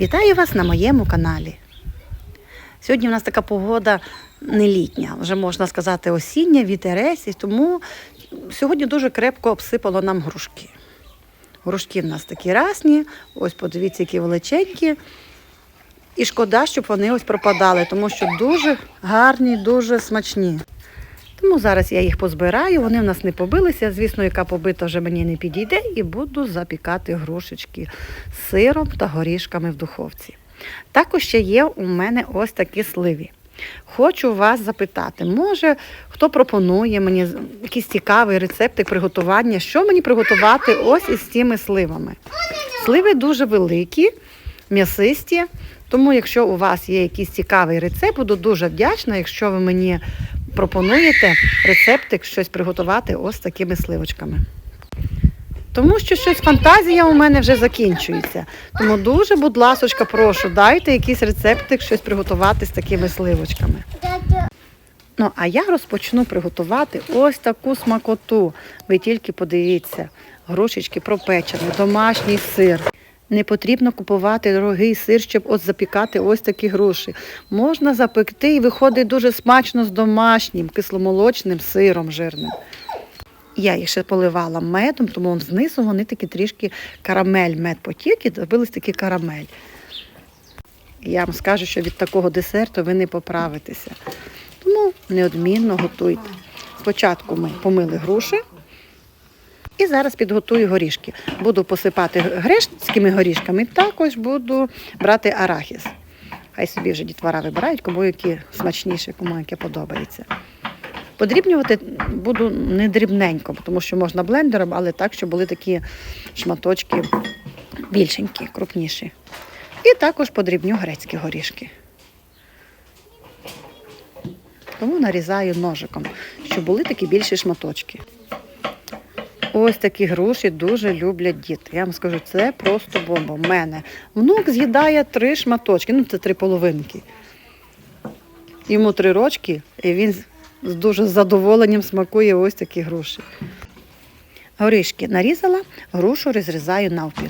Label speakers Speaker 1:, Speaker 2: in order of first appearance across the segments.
Speaker 1: Вітаю вас на моєму каналі. Сьогодні в нас така погода не літня, вже можна сказати осіння, вітерець, і тому сьогодні дуже крепко обсипало нам грушки. Грушки в нас такі разні, ось подивіться, які величенькі. І шкода, щоб вони ось пропадали, тому що дуже гарні, дуже смачні. Тому зараз я їх позбираю, вони в нас не побилися. Звісно, яка побита вже мені не підійде, і буду запікати грушечки з сиром та горішками в духовці. Також ще є у мене ось такі сливі. Хочу вас запитати, може хто пропонує мені якийсь цікавий рецептик приготування, що мені приготувати ось із цими сливами. Сливи дуже великі, м'ясисті, тому якщо у вас є якийсь цікавий рецепт, буду дуже вдячна, якщо ви мені пропонуєте рецептик щось приготувати ось такими сливочками. Тому що щось фантазія у мене вже закінчується. Тому дуже, будь ласочка, прошу, дайте якийсь рецептик, щось приготувати з такими сливочками. Ну, а я розпочну приготувати ось таку смакоту. Ви тільки подивіться, грушечки пропечені, домашній сир. Не потрібно купувати дорогий сир, щоб от запікати ось такі груші. Можна запекти і виходить дуже смачно з домашнім кисломолочним сиром жирним. Я їх ще поливала медом, тому знизу вони такі трішки карамель, мед потік і добились такі карамель. Я вам скажу, що від такого десерту ви не поправитеся. Тому неодмінно готуйте. Спочатку ми помили груші і зараз підготую горішки. Буду посипати грецькими горішками, також буду брати арахіс. Хай собі вже дітвора вибирають, кому які смачніше, кому яке подобається. Подрібнювати буду не дрібненько, тому що можна блендером, але так, щоб були такі шматочки більшенькі, крупніші. І також подрібню грецькі горішки. Тому нарізаю ножиком, щоб були такі більші шматочки. Ось такі груші дуже люблять діти. Я вам скажу, це просто бомба. У мене внук з'їдає три шматочки, ну це три половинки. Йому три рочки, і він з- дуже задоволенням смакує ось такі груші. Горішки нарізала, грушу розрізаю навпіл.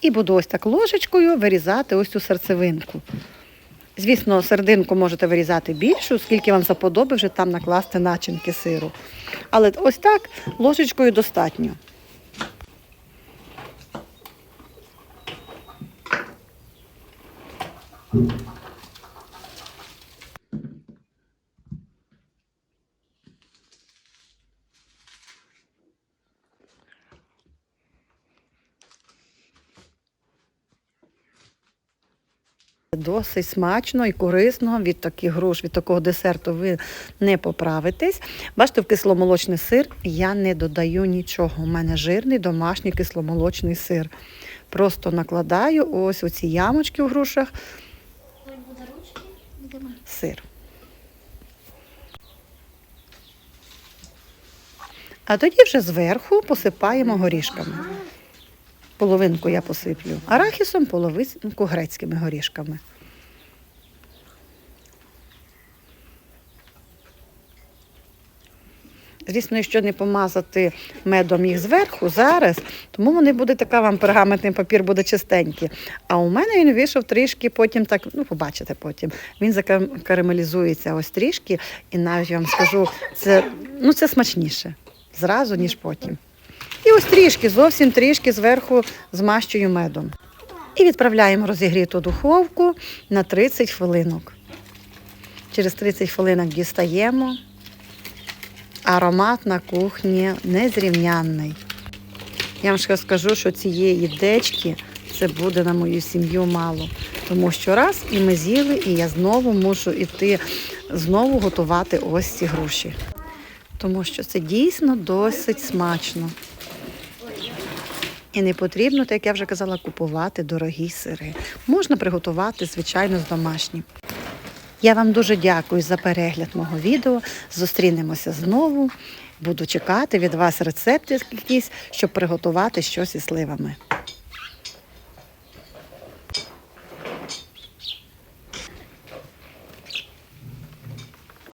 Speaker 1: І буду ось так ложечкою вирізати ось цю серцевинку. Звісно, сердинку можете вирізати більшу, скільки вам заподобає, вже там накласти начинки сиру. Але ось так ложечкою достатньо. Досить смачно і корисно від таких груш, від такого десерту ви не поправитесь. Бачите, в кисломолочний сир я не додаю нічого. У мене жирний домашній кисломолочний сир. Просто накладаю ось оці ямочки в грушах сир. А тоді вже зверху посипаємо горішками. Половинку я посиплю арахісом, половинку грецькими горішками. Звісно, якщо не помазати медом їх зверху зараз, тому вони буде така вам пергаментний папір буде чистенький. А у мене він вийшов трішки, потім так, ну побачите потім. Він закарамелізується ось трішки, і навіть я вам скажу, це, ну, це смачніше зразу, ніж потім. І ось трішки, зовсім трішки зверху змащую медом. І відправляємо розігріту духовку на 30 хвилинок. Через 30 хвилинок дістаємо. Аромат на кухні незрівнянний. Я вам ще скажу, що цієї дечки це буде на мою сім'ю мало. Тому що раз і ми з'їли, і я знову мушу йти знову готувати ось ці груші. Тому що це дійсно досить смачно. І не потрібно, так як я вже казала, купувати дорогі сири. Можна приготувати, звичайно, з домашнім. Я вам дуже дякую за перегляд мого відео. Зустрінемося знову. Буду чекати від вас рецепти якісь, щоб приготувати щось із сливами.